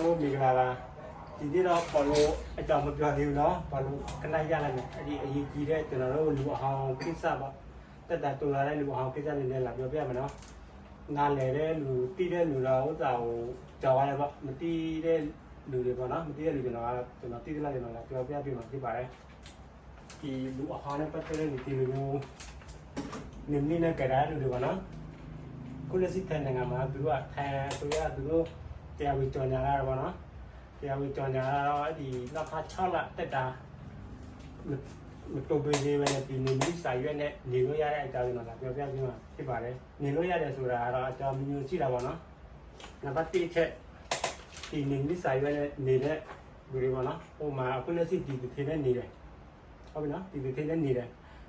အားလုံးမင်္ဂလာပါဒီနေ့တော့ဘောလို့အကြောင်းမပြောသေးဘူးเนาะဘာလို့ခဏရလိုက်မယ်အဲ့ဒီအရေးကြီးတဲ့ကျွန်တော်တို့လူအဟောင်းကိစ္စပါတက်တာတူလာတဲ့လူအဟောင်းကိစ္စတွေလည်းလာပြောပြမယ်เนาะနားလေတဲ့လူတီးတဲ့လူတော့ဥစ္စာကိုကြော်ရတယ်ပေါ့မတီးတဲ့လူတွေပေါ့နော်မတီးတဲ့လူတွေတော့ကျွန်တော်တီးတဲ့လူတွေတော့ပြောပြပြမှာဖြစ်ပါတယ်ဒီလူအဟောင်းနဲ့ပတ်သက်တဲ့လူတွေမျိုးနင်းနေနဲ့ကြတဲ့လူတွေပေါ့နော် ကုလစီထိုင်နိုင်ငံမှာသူတို့ကထိုင်သူရသူတို့ တရားဝင်ကြော်ညာလာတော့ဗောနော်တရားဝင်ကြော်ညာလာတော့အဲ့ဒီနောက်ခါ6လတက်တာမတော်ပေးနေပဲဒီနေမျိုးစာရွက်နဲ့နေလို့ရတဲ့အကြောင်းကိုတော့ပြောပြပြီးမှဖြစ်ပါတယ်နေလို့ရတယ်ဆိုတာကတော့အကြောင်းမျိုးရှိတာဗောနော်နံပါတ်1ချက်ဒီနေမျိုးစာရွက်နဲ့နေတဲ့လူတွေဗောနော်ဟိုမှာအခုလက်ရှိဒီဒီထဲနဲ့နေတယ်ဟုတ်ပြီနော်ဒီဒီထဲနဲ့နေတယ်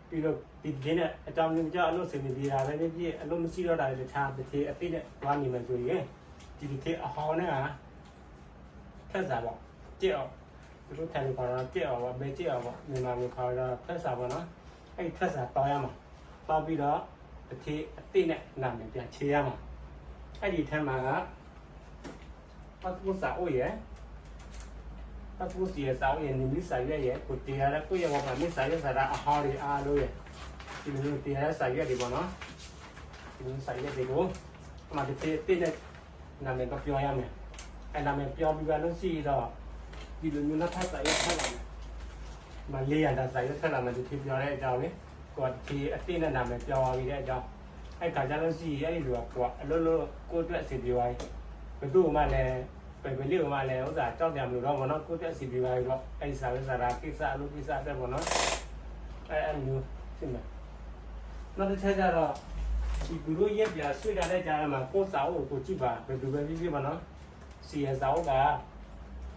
ပြီးတော့ဒီပြင်းနဲ့အကြောင်းမျိုးကြောင့်အလို့စင်နေရတာပဲပြည့်အလို့မရှိတော့တာလည်းတခြားတစ်ခေအသိနဲ့သွားနေမှဆိုရင် ဒီတစ်ခေအဟောင်းနဲ့ကဖက်စားပေါ့ကြည့်အောင်သူတို့ထိုင်ခေါ်တာကြည့်အောင်ပေါ့ဘယ်ကြည့်အောင်ပေါ့မြန်မာမျိုးခေါ်တာဖက်စားပေါ့နော်အဲ့ဖက်စားတောင်းရမှာတောင်းပြီးတော့တစ်ခေအသိနဲ့နာမည်ပြန်ချေရမှာအဲ့ဒီထဲမှာကပတ်ဖို့စာအိုးရဲ့ပတ်ဖို့စီရဲ့စာအိုးရဲ့နိမိစာရွက်ရဲ့ကိုတရားရကိုရဲ့ဘောမှာမိစာရွက်စာတာအဟောင်းတွေအားလို့ရဲ့ဒီလိုတရားစာရွက်တွေပေါ့နော်ဒီလိုစာရွက်တွေကိုအမှတစ်ပြည့်ပြည့်နဲ့ နာမည်တော့ပြောရမယ်အဲနာမည်ပြောပြီးပါလို့ရှိတော့ဒီလိုမျိုးနောက်ထပ်စာရွက်ထပ်လာမယ်မလေးရတာစာရွက်ထပ်လာမယ်ဒီဖြစ်ပြောတဲ့အကြောင်းလေကိုယ်ဒီအတိနဲ့နာမည်ပြောရပြီးတဲ့အကြောင်းအဲခါကြလို့ရှိရင်အဲ့ဒီလိုကကိုယ်အလုံးလုံးကိုယ်အတွက်အစီပြောရဘယ်သူမှလည်းပဲပဲလေးမှလည်းဥစ္စာကြောက်ကြမလို့တော့ဘောနော်ကိုယ်အတွက်အစီပြောရတော့အဲ့ဒီစာရွက်စာရာကိစ္စအလုပ်ကိစ္စတဲ့ဘောနော်အဲအဲ့မျိုးရှင်းမယ်နောက်တစ်ချက်ကျတော့ ဒီဂူတို့ရက်ပြဆွေးတာတဲ့ကြားထဲမှာကိုယ်စာအုပ်ကိုကြည့်ပါဘယ်သူပဲဖြစ်ဖြစ်ပါနော်စီရစာအုပ်က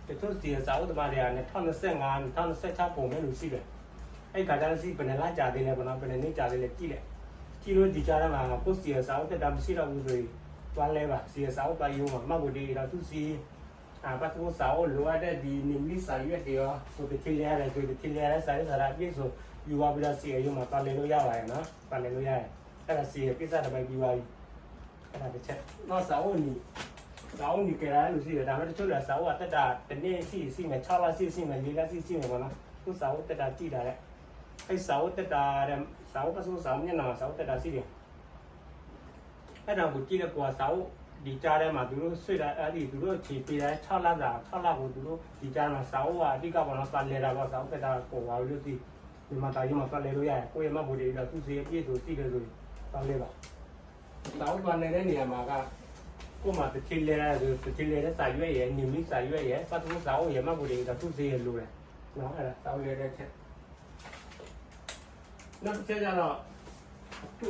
တချို့စီရစာအုပ်တမတွေက2025 2026ပုံမဲ့လို့ရှိတယ်အဲ့ခါကျတော့စီဘယ်နှလားကြာသေးလဲဗောနော်ဘယ်နှနေ့ကြာသေးလဲကြည့်လိုက်ကြည့်လို့ဒီကြားထဲမှာကိုယ်စီရစာအုပ်တက်တာမရှိတော့ဘူးဆိုရင်တွားလဲပါစီရစာအုပ်ပါရုံးမှာမှတ်ဖို့တည်းတော့သူစီအာပတ်ကိုစာအုပ်လိုအပ်တဲ့ဒီနိမိစာရွက်တွေရောကိုယ်တည်ရရတယ်ကိုယ်တည်ရတဲ့စာရစာရာပြည့်စုံယူပါပြီးတော့စီရရုံးမှာတွားလဲလို့ရပါတယ်နော်တွားလဲလို့ရတယ် အဲ့ဒါစီရကိစ္စတစ်ပိုက်ပြီးသွားပြီအဲ့ဒါတစ်ချက်တော့စာအုပ်နီစာအုပ်နီကြရတယ်လို့ရှိတယ်ဒါပေမဲ့တချို့ကစာအုပ်ကတက်တာတစ်နေ့ရှိရှိမယ်6လရှိရှိမယ်4လရှိရှိမယ်ပေါ့နော်သူစာအုပ်တက်တာကြည့်တာတဲ့အဲ့စာအုပ်တက်တာတဲ့စာအုပ်ပစုစာအုပ်မျက်နှာစာအုပ်တက်တာရှိတယ်အဲ့ဒါကိုကြည့်တဲ့ကွာစာအုပ်ဒီကြားထဲမှာသူတို့ဆွေတာအဲ့ဒီသူတို့ခြေပေးတယ်6လစာ6လကိုသူတို့ဒီကြားမှာစာအုပ်ကအဓိကပေါ့နော်စာလေတာပေါ့စာအုပ်တက်တာကိုပါလို့သိဒီမှာတာရီမှာစာလေလို့ရတယ်ကိုယ့်ရဲ့မှတ်ဖို့တွေတော့သူစီအပြည့်ဆိုသိတယ်ဆိုရင် တောင်းလေးပါတောင်းသွားနေတဲ့နေရာမှာကကို့မှာတစ်ချိလဲဆိုတစ်ချိလဲတဲ့စာရွက်ရဲ့ညမိစာရွက်ရဲ့ပတ်သူစာအုပ်ရမှတ်ကိုတွေကသူ့စေးရလို့လေနော်အဲ့ဒါတောင်းလဲတဲ့ချက်နောက်တစ်ချက်ကျတော့အခု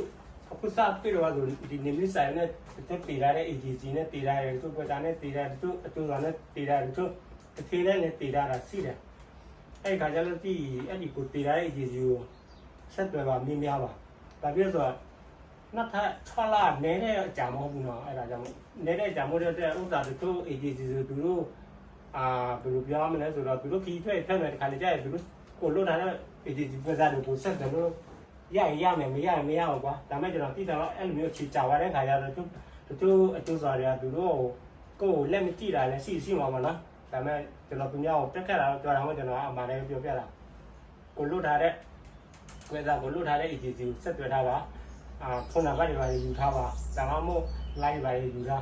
အခုစပြီးတော့ဆိုဒီညမိစာရွက်နဲ့တစ်တည်ရတဲ့ AGC နဲ့တည်ရတယ်သူ့ပတ်တာနဲ့တည်ရတယ်သူ့အတူစာနဲ့တည်ရတယ်သူတစ်ချိလဲနဲ့တည်ရတာရှိတယ်အဲ့ဒီခါကျလို့ဒီအဲ့ဒီကိုတည်ရတဲ့ AGC ကိုဆက်သွယ်ပါမြင်များပါဒါပြည့်ဆိုတော့ နောက်ထပ်6လနဲတဲ့အကြာမဟုတ်ဘူးနော်အဲ့ဒါကြောင့်နဲတဲ့အကြာမဟုတ်တဲ့ဥစ္စာတချို့ agency ဆိုသူတို့အာဘယ်လိုပြောမလဲဆိုတော့သူတို့ခီးထွက်ထွက်မယ်တခါလေကြာရင်သူတို့ကိုလွတ်လာတဲ့ agency ပွဲစားတွေကိုဆက်တယ်လို့ရရရမယ်မရရမရအောင်ကွာဒါမဲ့ကျွန်တော်တိတယ်တော့အဲ့လိုမျိုးချီကြပါတဲ့ခါကျတော့သူတချို့အကျိုးစားတွေကသူတို့ကိုယ်လက်မကြည့်တာလည်းရှိရှိမှာပါနော်ဒါမဲ့ကျွန်တော်သူများကိုတက်ခတ်တာတော့ပြောတာမဟုတ်ကျွန်တော်အမှန်တည်းပြောပြတာကိုလွတ်ထားတဲ့ပွဲစားကိုလွတ်ထားတဲ့ agency ကိုဆက်သွယ်ထားပါ အာဖုန်းနံပါတ်တွေပါယူထားပါဒါမှမဟုတ် line ပါယူထားဒါ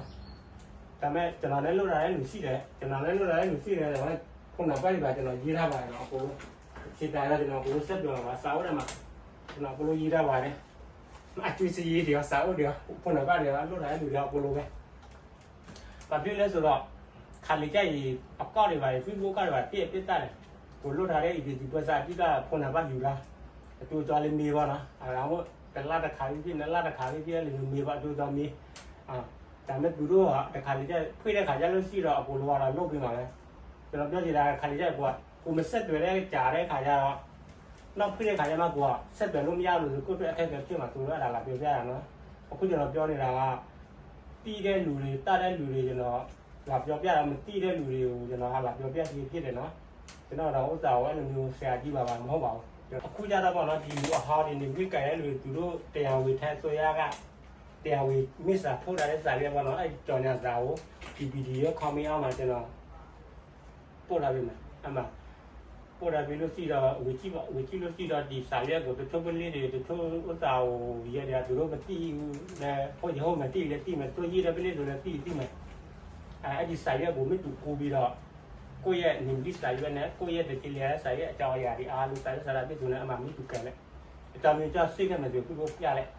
ပေမဲ့ကျွန်တော်လည်းလွတ်လာတဲ့လူရှိတယ်ကျွန်တော်လည်းလွတ်လာတဲ့လူရှိတယ်ဒါပေမဲ့ဖုန်းနံပါတ်တွေပါကျွန်တော်ရေးထားပါတယ်တော့အကုန်ခြေတိုင်းတော့ကျွန်တော်ကိုဆက်ပြောပါစာအုပ်ထဲမှာကျွန်တော်ကိုလိုရေးထားပါတယ်အကျွေးစီရေးတွေစာအုပ်တွေဖုန်းနံပါတ်တွေလွတ်လာတဲ့လူတွေအကုန်လုံးပဲဘာဖြစ်လဲဆိုတော့ခါလီကြိုက်အကောက်တွေပါ Facebook ကတွေပါပြည့်ပြည့်တက်တယ်ကိုလွတ်ထားတဲ့ EPC ပွဲစားအတိကဖုန်းနံပါတ်ယူလားအတူကြွားလေးမေးပါနော်အဲဒါမှမဟု တ်တလားတစ်ခါပြီးပြနလားတစ်ခါပြီးပြလေမေးပါတို့ကြောင့်မေးအာဒါမဲ့သူတို့ကတစ်ခါလေကျဖွေးတဲ့ခါကျလို့ရှိတော့အကိုလိုကတော့လုတ်ပြီးပါလေကျွန်တော်ပြောချင်တာခါလေကျကိုကကိုမဆက်တွေ့တဲ့ကြာတဲ့ခါကျတော့နောက်ဖွေးတဲ့ခါကျမှကိုကဆက်တွေ့လို့မရလို့ဆိုကိုယ့်အတွက်အခက်အခဲဖြစ်မှာသူတို့အဲ့ဒါလာပြောပြရနော်အခုကျွန်တော်ပြောနေတာကတီးတဲ့လူတွေတတ်တဲ့လူတွေကျွန်တော်လာပြောပြတာမတီးတဲ့လူတွေကိုကျွန်တော်ဟာလာပြောပြပြီးဖြစ်တယ်နော်ကျွန်တော်တော့ဥစ္စာကိုအဲ့လိုမျိုးဆရာကြည့်ပါပါမဟုတ်ပါဘူး အခုကြတော့ပေါ့နော်ဒီလူအဟာဒီနေပြီးကြတဲ့လူသူတို့တရားဝေထိုင်ဆိုရကတရားဝေမစ္စာထုတ်တာတဲ့ဇာတ်ရပေါ့နော်အဲ့ကြောင်ညာဇာကို PPD ရော comment အောင်မှာကျွန်တော်ပို့လာပြီမယ်အမှပို့လာပြီလို့ရှိတော့ဝေကြည့်ပါဝေကြည့်လို့ရှိတော့ဒီစာရွက်ကိုတချို့ကလေးတွေတချို့ဥစ္စာကိုရတယ်သူတို့မသိဘူးလေဖို့ရုံးမသိလေသိမယ်သူကြီးတယ်ပြည့်လို့လည်းသိသိမယ်အဲအဲ့ဒီစာရွက်ကိုမတူကိုပြီးတော့ ကိုယ့်ရဲ့နေဒီစာရွက်နဲ့ကိုယ့်ရဲ့တတိယစာရွက်အကြောင်းအရာတွေအားလုံးစာရွက်စာရာပြည့်စုံတဲ့အမှမတူကဲလေအကြောင်းမျိုးကြစိတ်ကမှသူကိုပြလိုက်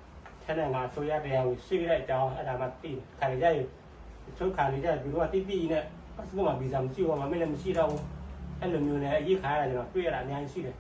ထက်နဲ့ငါဆိုရတရားကိုစိတ်လိုက်အကြောင်းအဲ့ဒါမှသိခါရကြရချုပ်ခါရကြသူတို့ကတိတိနဲ့ပတ်စပို့မှာဗီဇာမရှိဘူးမမေးလည်းမရှိတော့ဘူးအဲ့လိုမျိုးနဲ့အရေးခါရတယ်ကျွန်တော်တွေ့ရတာအများကြီးရှိတယ်